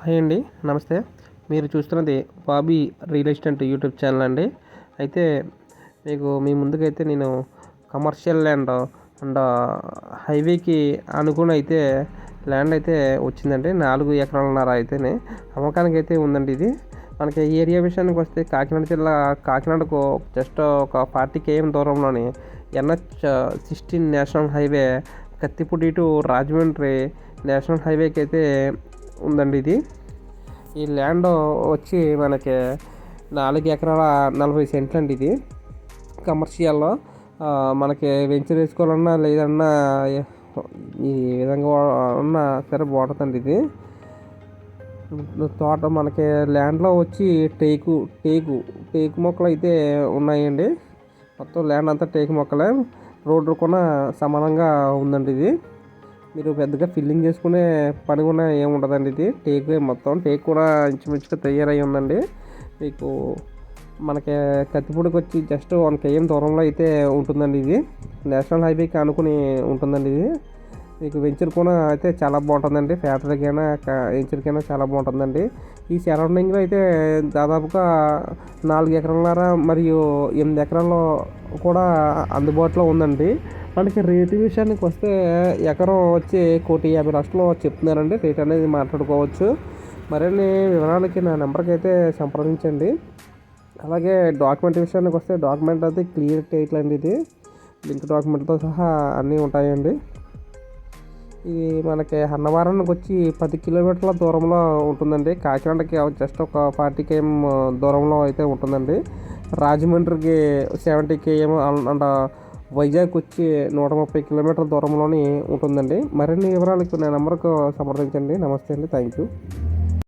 Hi అండి నమస్తే. మీరు చూస్తున్నది Bobby real estate YouTube channel అండి. అయితే మీకు మీ ముందుకైతే నేను కమర్షియల్ ల్యాండ్ అండ్ హైవేకి అనుకుని అయితే ల్యాండ్ అయితే వచ్చిందండి. నాలుగు ఎకరాలన్నర అయితేనే అమ్మకానికి అయితే ఉందండి ఇది. మనకి ఏరియా విషయానికి వస్తే కాకినాడ జిల్లా కాకినాడకు జస్ట్ ఒక forty KM దూరంలోని NH sixteen national highway Kathipudi to Rajahmundry national హైవేకి అయితే ఉందండి ఇది. ఈ ల్యాండ్ వచ్చి మనకి నాలుగు ఎకరాల నలభై సెంట్లు అండి ఇది. కమర్షియల్లో మనకి వెంచర్ వేసుకోవాలన్నా లేదన్నా ఈ విధంగా ఉన్న సరే బాగుంటుందండి ఇది. తోట మనకి ల్యాండ్లో వచ్చి టేకు టేకు టేకు మొక్కలు అయితే ఉన్నాయండి. మొత్తం ల్యాండ్ అంతా టేకు మొక్కలే. రోడ్డు కూడా సమానంగా ఉందండి ఇది. మీరు పెద్దగా ఫిల్లింగ్ చేసుకునే పని కూడా ఏముండదండి ఇది. టేక్ మొత్తం టేక్ కూడా ఇంచుమించుగా తయారై ఉందండి. మీకు మనకి కత్తిపూడికి వచ్చి జస్ట్ వన్ కేఎం దూరంలో అయితే ఉంటుందండి ఇది. నేషనల్ హైవేకి అనుకుని ఉంటుందండి ఇది. మీకు వెంచర్ కూడా అయితే చాలా బాగుంటుందండి. ఫ్యాక్టరీకైనా వెంచర్కైనా చాలా బాగుంటుందండి. ఈ సరౌండింగ్లో అయితే దాదాపుగా నాలుగు ఎకరాలన్నర మరియు ఎనిమిది ఎకరాల్లో కూడా అందుబాటులో ఉందండి. మనకి రేటు విషయానికి వస్తే ఎకరం వచ్చి కోటి యాభై లక్షలు చెప్తున్నారండి. రేట్ అనేది మాట్లాడుకోవచ్చు. మరిన్ని వివరాలకి నా నెంబర్కి అయితే సంప్రదించండి. అలాగే డాక్యుమెంట్ విషయానికి వస్తే డాక్యుమెంట్ అయితే క్లియర్ టైటిల్ అండి ఇది. లింక్ డాక్యుమెంట్తో సహా అన్నీ ఉంటాయండి. ఇది మనకి అన్నవరానికి వచ్చి పది కిలోమీటర్ల దూరంలో ఉంటుందండి. కాకినాడకి జస్ట్ ఒక ఫార్టీ కేఎం దూరంలో అయితే ఉంటుందండి. రాజమండ్రికి సెవెంటీ కేఎం అండ్ వైజాగ్ వచ్చి నూట ముప్పై కిలోమీటర్ల దూరంలోని ఉంటుందండి. మరిన్ని వివరాలకు నా నెంబర్కు సంప్రదించండి. నమస్తే అండి. Thank you